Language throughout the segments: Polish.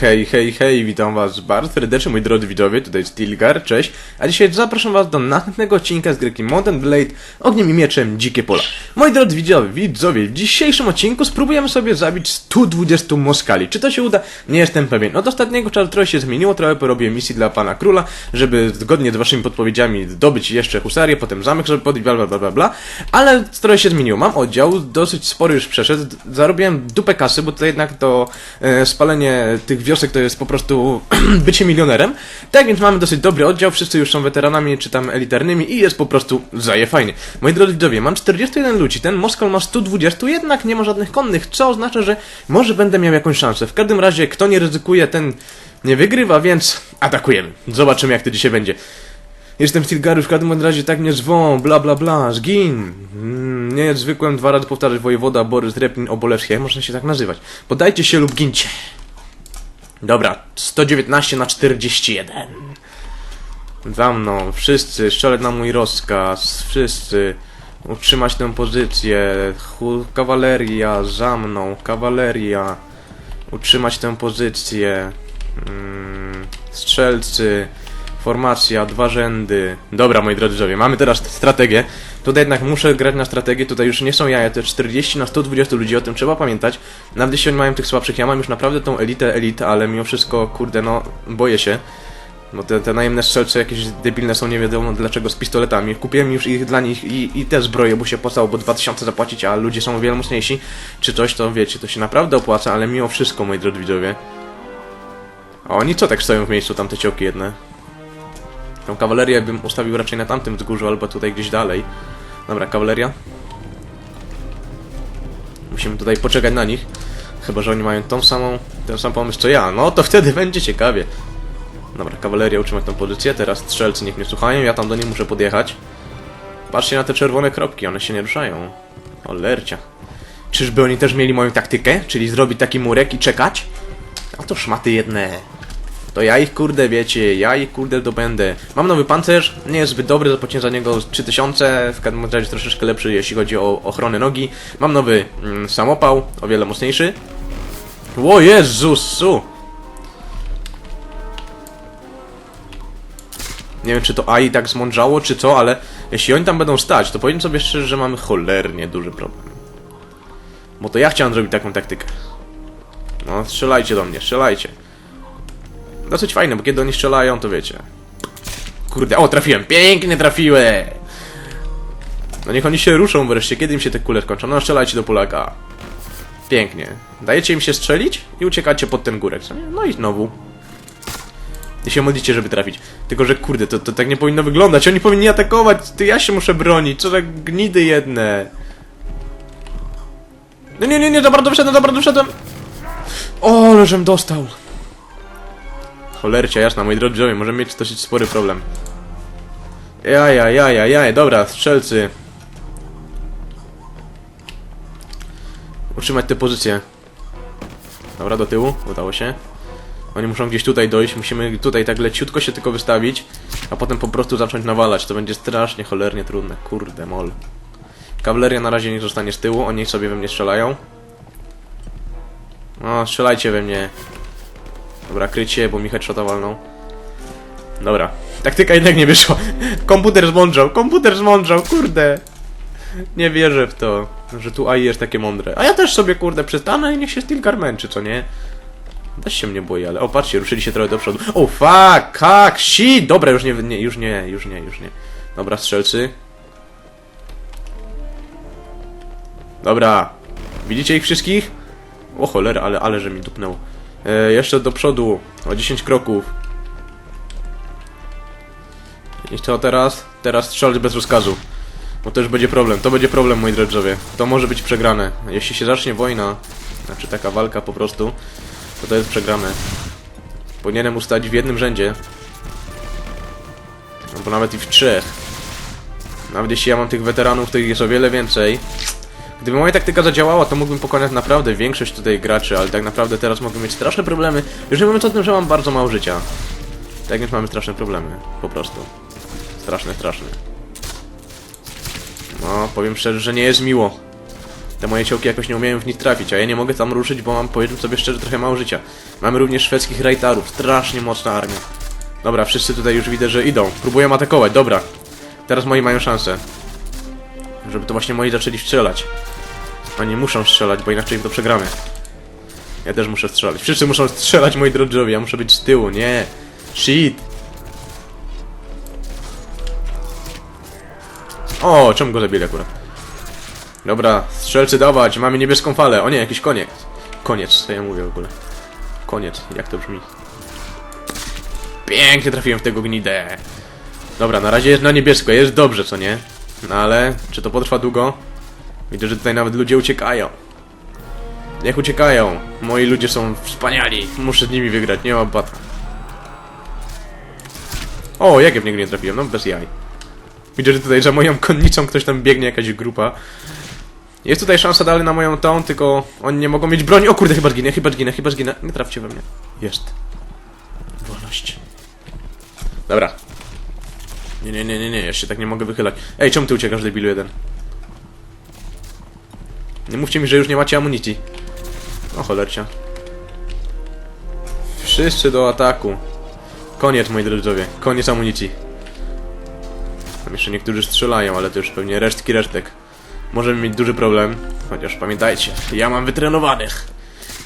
Hej, hej, hej, witam was bardzo serdecznie, moi drodzy widzowie, tutaj Stilgar, cześć. A dzisiaj zapraszam was do następnego odcinka z gierki Modern Blade Ogniem i Mieczem Dzikie Pola. Moi drodzy widzowie, widzowie, w dzisiejszym odcinku spróbujemy sobie zabić 120 Moskali. Czy to się uda? Nie jestem pewien. Od ostatniego czasu trochę się zmieniło, trochę porobię misji dla pana króla, żeby zgodnie z waszymi podpowiedziami zdobyć jeszcze husarię, potem zamek sobie podbić, bla bla bla bla bla. Ale trochę się zmieniło. Mam oddział, dosyć spory już przeszedł, zarobiłem dupę kasy, bo to jednak to e, spalenie tych wiosek to jest po prostu bycie milionerem. Tak więc mamy dosyć dobry oddział, wszyscy już są weteranami czy tam elitarnymi i jest po prostu zaje fajnie. Moi drodzy widzowie, mam 41 ludzi, ten Moskal ma 120, jednak nie ma żadnych konnych, co oznacza, że może będę miał jakąś szansę. W każdym razie, kto nie ryzykuje, ten nie wygrywa, więc atakujemy. Zobaczymy jak to dzisiaj będzie. Jestem Stilgaru, w każdym razie tak mnie zwą, bla bla bla, zgin. Mm, nie zwykłem dwa razy powtarzać wojewoda Borys Replin Obolewski, jak można się tak nazywać. Podajcie się lub gincie. Dobra, 119 na 41. Za mną, wszyscy, strzelać na mój rozkaz, wszyscy. Utrzymać tę pozycję, kawaleria, za mną, kawaleria. Utrzymać tę pozycję. Mm, strzelcy, formacja, dwa rzędy. Dobra, moi drodzy mamy teraz strategię. Tutaj jednak muszę grać na strategię, tutaj już nie są jaja, jest 40 na 120 ludzi, o tym trzeba pamiętać. Nawet jeśli oni mają tych słabszych, ja mam już naprawdę tą elitę elit, ale mimo wszystko, kurde, no, boję się. Bo te, te najemne strzelce jakieś debilne są, nie wiadomo dlaczego, z pistoletami. Kupiłem już ich dla nich i, i te zbroje, bo się opłacało, bo 2000 zapłacić, a ludzie są o wiele mocniejsi. Czy coś, to wiecie, to się naprawdę opłaca, ale mimo wszystko, moi drodzy widzowie. A oni co tak stoją w miejscu, tam te cioki jedne? Tą kawalerię bym ustawił raczej na tamtym wzgórzu, albo tutaj gdzieś dalej. Dobra, kawaleria. Musimy tutaj poczekać na nich. Chyba, że oni mają tą samą, ten sam pomysł co ja. No to wtedy będzie ciekawie. Dobra, kawaleria utrzymać tą pozycję. Teraz strzelcy niech mnie słuchają, ja tam do nich muszę podjechać. Patrzcie na te czerwone kropki, one się nie ruszają. O lercia. Czyżby oni też mieli moją taktykę? Czyli zrobić taki murek i czekać? A to szmaty jedne. To ja ich kurde wiecie, ja ich kurde dobędę. Mam nowy pancerz, nie jest zbyt dobry, zapłaciłem za niego 3000, w każdym razie troszeczkę lepszy jeśli chodzi o ochronę nogi. Mam nowy mm, samopał, o wiele mocniejszy. O Jezusu! Nie wiem czy to AI tak zmądrzało, czy co, ale jeśli oni tam będą stać, to powiem sobie szczerze, że mamy cholernie duży problem. Bo to ja chciałem zrobić taką taktykę. No, strzelajcie do mnie, strzelajcie. Dosyć fajne, bo kiedy oni strzelają, to wiecie. Kurde, o, trafiłem! Pięknie trafiłem! No niech oni się ruszą wreszcie, kiedy im się te kule skończą. No, strzelajcie do Polaka. Pięknie. Dajecie im się strzelić i uciekacie pod ten górek? No i znowu. I się modlicie, żeby trafić. Tylko, że kurde, to, to tak nie powinno wyglądać. Oni powinni atakować, ty ja się muszę bronić. Co za gnidy jedne. No nie, nie, nie, za bardzo wszedłem, za. O, ale żem dostał. Cholercia jasna, moi drodzy możemy mieć dosyć spory problem. Jaj, jaj, jaj, jaj, dobra, strzelcy. Utrzymać tę pozycję. Dobra, do tyłu, udało się. Oni muszą gdzieś tutaj dojść, musimy tutaj tak leciutko się tylko wystawić, a potem po prostu zacząć nawalać. To będzie strasznie, cholernie trudne. Kurde, mol. Kawaleria na razie niech zostanie z tyłu, oni sobie we mnie strzelają. No, strzelajcie we mnie. Dobra, krycie, bo mi headshota walną. Dobra. Taktyka jednak nie wyszła. Komputer zmądrzał, komputer zmądrzał, kurde. Nie wierzę w to, że tu AI jest takie mądre. A ja też sobie, kurde, przestanę i niech się Stilgar męczy, co nie? Też się mnie boi, ale... O, patrzcie, ruszyli się trochę do przodu. O, fuck, kak, shit! Dobra, już nie, nie, już nie, już nie, już nie. Dobra, strzelcy. Dobra. Widzicie ich wszystkich? O cholera, ale, ale że mi dupnęło. E, jeszcze do przodu, o 10 kroków. I co teraz? Teraz strzelać bez rozkazu. Bo to już będzie problem, to będzie problem, moi drodzy. To może być przegrane. Jeśli się zacznie wojna, znaczy taka walka po prostu, to to jest przegrane. Powinienem ustać w jednym rzędzie. Albo nawet i w trzech. Nawet jeśli ja mam tych weteranów, to ich jest o wiele więcej. Gdyby moja taktyka zadziałała, to mógłbym pokonać naprawdę większość tutaj graczy, ale tak naprawdę teraz mogę mieć straszne problemy. Już nie mówiąc o tym, że mam bardzo mało życia. Tak więc mamy straszne problemy, po prostu. Straszne, straszne. No, powiem szczerze, że nie jest miło. Te moje ciołki jakoś nie umieją w nich trafić, a ja nie mogę tam ruszyć, bo mam, powiedzmy sobie szczerze, trochę mało życia. Mamy również szwedzkich rajtarów, strasznie mocna armia. Dobra, wszyscy tutaj już widzę, że idą. Próbują atakować, dobra. Teraz moi mają szansę. Żeby to właśnie moi zaczęli strzelać. Oni muszą strzelać, bo inaczej im to przegramy. Ja też muszę strzelać. Wszyscy muszą strzelać, moi drodzy, ja muszę być z tyłu, nie. Shit. O, czemu go zabili akurat? Dobra, strzelcy dawać, mamy niebieską falę. O nie, jakiś koniec. Koniec, co ja mówię w ogóle. Koniec, jak to brzmi. Pięknie trafiłem w tego gnidę. Dobra, na razie jest na niebiesko, jest dobrze, co nie? No ale, czy to potrwa długo? Widzę, że tutaj nawet ludzie uciekają. Niech uciekają. Moi ludzie są wspaniali. Muszę z nimi wygrać, nie ma bata. O, jak ja w niego nie trafiłem? No, bez jaj. Widzę, że tutaj za moją konnicą ktoś tam biegnie, jakaś grupa. Jest tutaj szansa dalej na moją tą, tylko oni nie mogą mieć broni. O kurde, chyba zginę, chyba zginę, chyba zginę. Nie trafcie we mnie. Jest. Wolność. Dobra. Nie, nie, nie, nie, nie, jeszcze tak nie mogę wychylać. Ej, czemu ty uciekasz, debilu jeden? Nie mówcie mi, że już nie macie amunicji. O cholercia. Wszyscy do ataku. Koniec, moi drodzy, koniec amunicji. Tam jeszcze niektórzy strzelają, ale to już pewnie resztki resztek. Możemy mieć duży problem, chociaż pamiętajcie, ja mam wytrenowanych.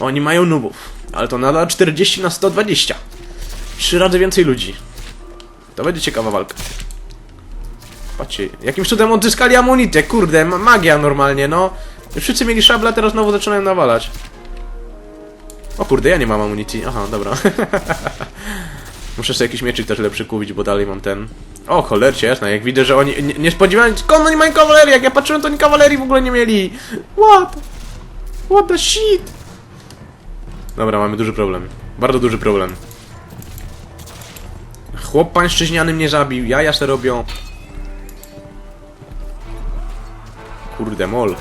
Oni mają nubów, ale to nadal 40 na 120. Trzy razy więcej ludzi. To będzie ciekawa walka. Patrzcie, jakim cudem odzyskali amunicję, kurde, ma magia normalnie, no. Wszyscy mieli szable, a teraz znowu zaczynają nawalać. O kurde, ja nie mam amunicji. Aha, dobra. Muszę sobie jakiś mieczyk też lepszy kupić, bo dalej mam ten. O, cholercie, jasne, jak widzę, że oni nie, nie spodziewałem skąd oni mają kawalerii, jak ja patrzyłem, to oni kawalerii w ogóle nie mieli. What? What the shit? Dobra, mamy duży problem. Bardzo duży problem. Chłop pańszczyźniany mnie zabił, jaja se robią. Kurde, mol.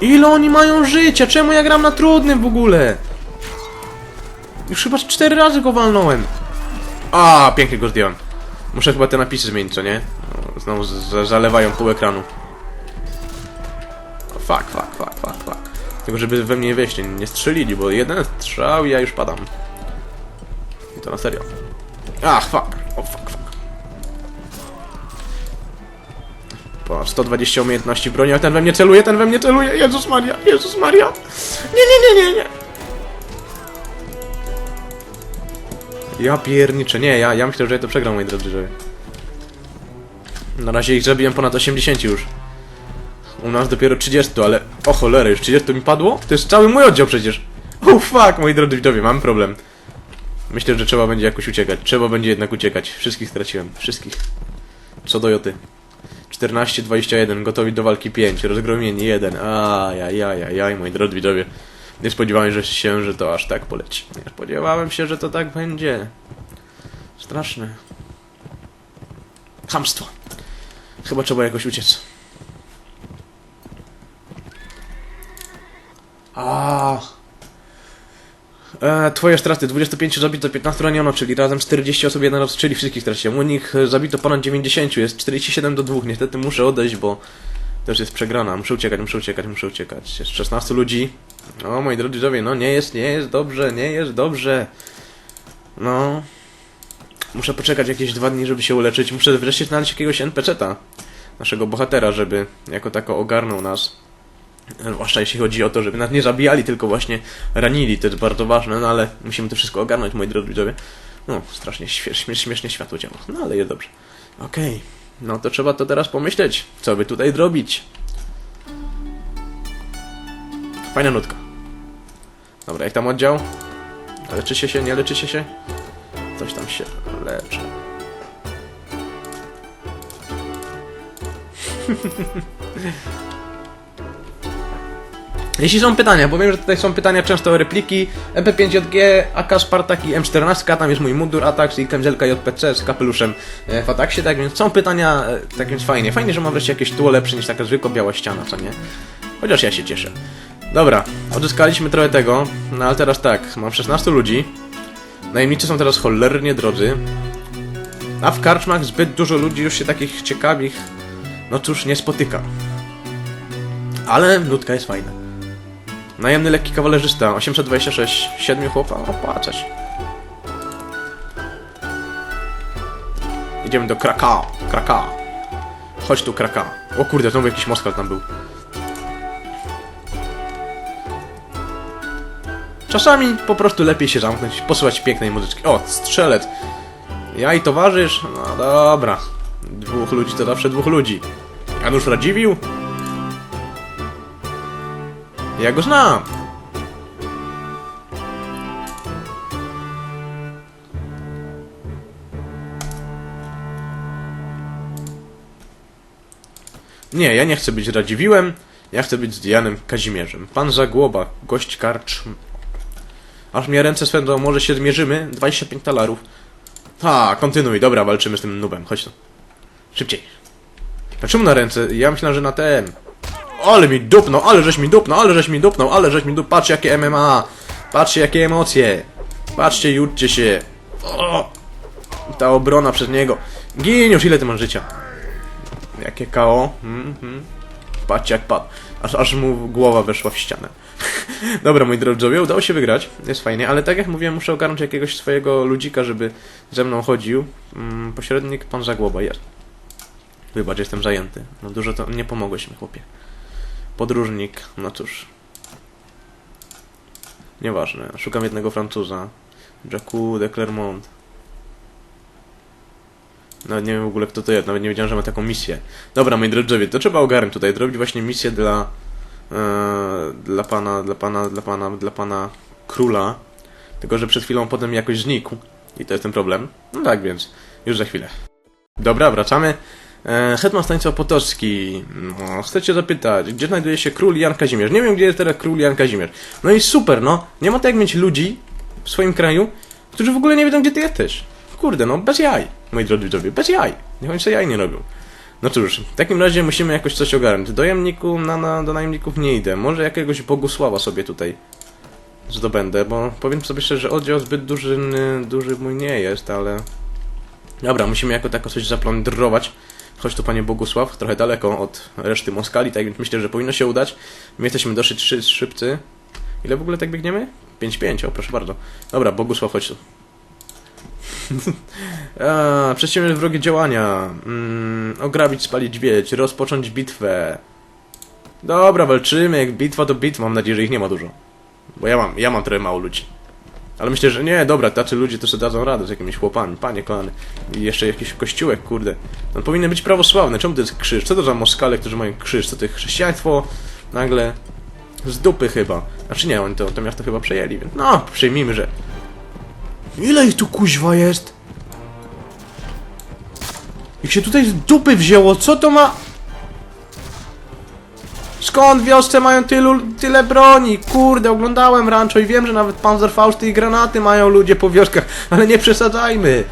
Ile oni mają życia? Czemu ja gram na trudnym w ogóle? Już chyba cztery razy go walnąłem. A, pięknie go zdjąłem. Muszę chyba te napisy zmienić, co nie? No, Znowu zalewają pół ekranu. Fuck, fuck, fuck, fuck, fuck. Tylko żeby we mnie wejść, nie, strzelili, bo jeden strzał i ja już padam. I to na serio. Ach, fuck. O, fuck, fuck. Po 120 umiejętności broni, a ten we mnie celuje, ten we mnie celuje. Jezus Maria, Jezus Maria. Nie, nie, nie, nie, nie. Ja pierniczę, nie, ja, ja myślę, że ja to przegram, moi drodzy, że... Na razie ich zabiłem ponad 80 już. U nas dopiero 30, ale... O cholerę, już 30 mi padło? To jest cały mój oddział przecież. Oh fuck, moi drodzy widzowie, mam problem. Myślę, że trzeba będzie jakoś uciekać. Trzeba będzie jednak uciekać. Wszystkich straciłem. Wszystkich. Co do Joty. 14, 21, gotowi do walki 5, rozgromieni 1. Ajajajajaj, moi drodzy widzowie. Nie spodziewałem się, że to aż tak poleci. Nie spodziewałem się, że to tak będzie. Straszne. Chamstwo. Chyba trzeba jakoś uciec. A. E, twoje straty. 25 zabito, 15 raniono, czyli razem 40 osób jeden raz, czyli wszystkich straciłem. U nich e, zabito ponad 90, jest 47 do 2. Niestety muszę odejść, bo też jest przegrana. Muszę uciekać, muszę uciekać, muszę uciekać. Jest 16 ludzi. O, moi drodzy widzowie, no nie jest, nie jest dobrze, nie jest dobrze. No. Muszę poczekać jakieś dwa dni, żeby się uleczyć. Muszę wreszcie znaleźć jakiegoś NPC-ta. Naszego bohatera, żeby jako tako ogarnął nas. Zwłaszcza jeśli chodzi o to, żeby nas nie zabijali, tylko właśnie ranili. To jest bardzo ważne, no ale musimy to wszystko ogarnąć, moi drodzy widzowie. No, strasznie śmiesznie, śmiesznie światło działa. No, ale jest dobrze. Okej. No to trzeba to teraz pomyśleć, co by tutaj zrobić. Fajna nutka. Dobra, jak tam oddział? Leczy się się, nie leczy się się? Coś tam się leczy. Jeśli są pytania, bo wiem, że tutaj są pytania często o repliki MP5JG, AK Spartak i M14, tam jest mój mundur Atax i kamizelka JPC z kapeluszem e, w Ataxie, tak więc są pytania, e, tak więc fajnie. Fajnie, że mam wreszcie jakieś tło lepsze niż taka zwykła biała ściana, co nie? Chociaż ja się cieszę. Dobra, odzyskaliśmy trochę tego, no ale teraz tak, mam 16 ludzi, najemnicy są teraz cholernie drodzy, a w karczmach zbyt dużo ludzi już się takich ciekawych no cóż, nie spotyka. Ale nutka jest fajna. Najemny lekki kawalerzysta, 826, 7 chłopa, opłacać. Idziemy do Krakao, Krakao. Chodź tu, Krakao. O kurde, znowu jakiś Moskal tam był. Czasami po prostu lepiej się zamknąć, posłuchać pięknej muzyczki. O, strzelec. Ja i towarzysz? No dobra. Dwóch ludzi to zawsze dwóch ludzi. Janusz Radziwił? Ja go znam. Nie, ja nie chcę być Radziwiłem, ja chcę być z Kazimierzem. Pan Zagłoba, gość karcz. Aż mnie ręce swędzą, może się zmierzymy? 25 talarów. Ha, kontynuuj, dobra, walczymy z tym nubem, chodź tu. Szybciej. A czemu na ręce? Ja myślałem, że na ten. Ale mi dupnął, ale żeś mi dupnął, ale żeś mi dupnął, ale żeś mi dupnął. Patrzcie jakie MMA. Patrzcie jakie emocje. Patrzcie, judźcie się. O! Ta obrona przez niego. Gin już, ile ty masz życia? Jakie KO? Mhm. Patrzcie jak padł. Aż, aż mu głowa weszła w ścianę. Dobra, moi drodzy, udało się wygrać. Jest fajnie, ale tak jak mówiłem, muszę ogarnąć jakiegoś swojego ludzika, żeby ze mną chodził. Mm, pośrednik, pan Zagłoba, jest. Wybacz, jestem zajęty. No dużo to nie pomogłeś mi, chłopie. Podróżnik, no cóż. Nieważne, szukam jednego Francuza. Jacques de Clermont. Nawet nie wiem w ogóle kto to jest, nawet nie wiedziałem, że ma taką misję. Dobra, moi drodzy, to trzeba ogarnąć tutaj, zrobić właśnie misję dla... E, dla pana, dla pana, dla pana, dla pana króla. Tylko, że przed chwilą potem jakoś znikł. I to jest ten problem. No tak więc, już za chwilę. Dobra, wracamy. E, Hetman Stanisław Potocki. No, chcę cię zapytać, gdzie znajduje się król Jan Kazimierz? Nie wiem, gdzie jest teraz król Jan Kazimierz. No i super, no. Nie ma tak jak mieć ludzi w swoim kraju, którzy w ogóle nie wiedzą, gdzie ty jesteś. Kurde, no bez jaj, moi drodzy widzowie, bez jaj. Niech oni sobie jaj nie robią. No cóż, w takim razie musimy jakoś coś ogarnąć. Do jamniku, na, na, do najemników nie idę. Może jakiegoś Bogusława sobie tutaj zdobędę, bo powiem sobie szczerze, że oddział zbyt duży, duży mój nie jest, ale... Dobra, musimy jako tako coś zaplądrować. Chodź tu, panie Bogusław, trochę daleko od reszty Moskali, tak więc myślę, że powinno się udać. My jesteśmy dosyć szy szybcy. Ile w ogóle tak biegniemy? 5-5, o proszę bardzo. Dobra, Bogusław, chodź tu. A, Przedsięwziąć wrogie działania. Mm, ograbić, spalić wieć, rozpocząć bitwę. Dobra, walczymy, jak bitwa to bitwa, mam nadzieję, że ich nie ma dużo. Bo ja mam, ja mam trochę mało ludzi. Ale myślę, że nie, dobra, tacy ludzie to sobie dadzą radę z jakimiś chłopami, panie kochany. I jeszcze jakiś kościółek, kurde. On powinien być prawosławny, czemu to jest krzyż? Co to za moskale, którzy mają krzyż? Co to jest chrześcijaństwo? Nagle z dupy chyba. Znaczy nie, oni to, to miasto chyba przejęli, więc no, przyjmijmy, że... Ile ich tu kuźwa jest? Ich się tutaj z dupy wzięło, co to ma... Skąd w wiosce mają tylu, tyle broni? Kurde, oglądałem rancho i wiem, że nawet Panzerfausty i granaty mają ludzie po wioskach, ale nie przesadzajmy.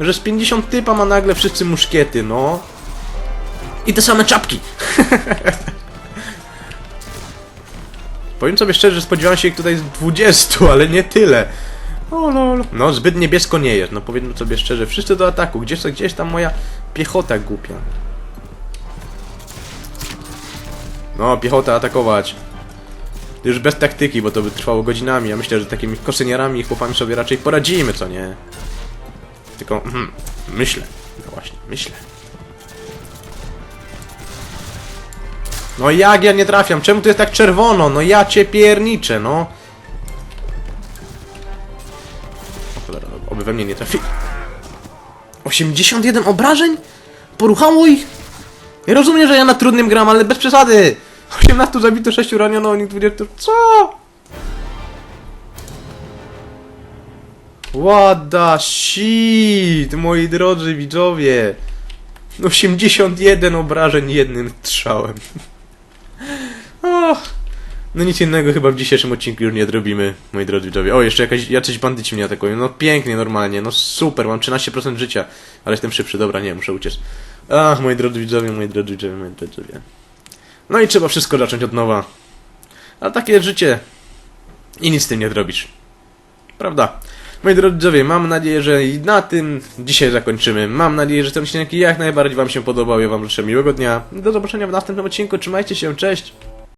Że z 50 typa ma nagle wszyscy muszkiety, no. I te same czapki. Powiem sobie szczerze, że spodziewałem się ich tutaj z 20, ale nie tyle. O lol. No, zbyt niebiesko nie jest, no powiedzmy sobie szczerze. Wszyscy do ataku. Gdzieś, gdzieś tam moja piechota głupia. No, piechota atakować. Już bez taktyki, bo to by trwało godzinami. Ja myślę, że takimi kosyniarami i chłopami sobie raczej poradzimy, co nie? Tylko, hmm, myślę. No właśnie, myślę. No jak ja nie trafiam? Czemu to jest tak czerwono? No ja cię pierniczę, no. O cholera, oby we mnie nie trafili. 81 obrażeń? Poruchało ich? Ja rozumiem, że ja na trudnym gram, ale bez przesady. 18 zabito, 6 raniono, o nich 20... Co? The shit, moi drodzy widzowie. 81 obrażeń jednym strzałem. Och. No nic innego chyba w dzisiejszym odcinku już nie odrobimy, moi drodzy widzowie. O, jeszcze jakaś, jacyś bandyci mnie atakują. No pięknie, normalnie, no super, mam 13% życia, ale jestem szybszy, dobra, nie, muszę uciec. Ach, moi drodzy widzowie, moi drodzy widzowie, moi drodzy widzowie. No i trzeba wszystko zacząć od nowa. A takie życie. I nic z tym nie zrobisz. Prawda? Moi drodzy mam nadzieję, że i na tym dzisiaj zakończymy. Mam nadzieję, że ten odcinek jak najbardziej wam się podobał. Ja wam życzę miłego dnia. Do zobaczenia w następnym odcinku. Trzymajcie się, cześć!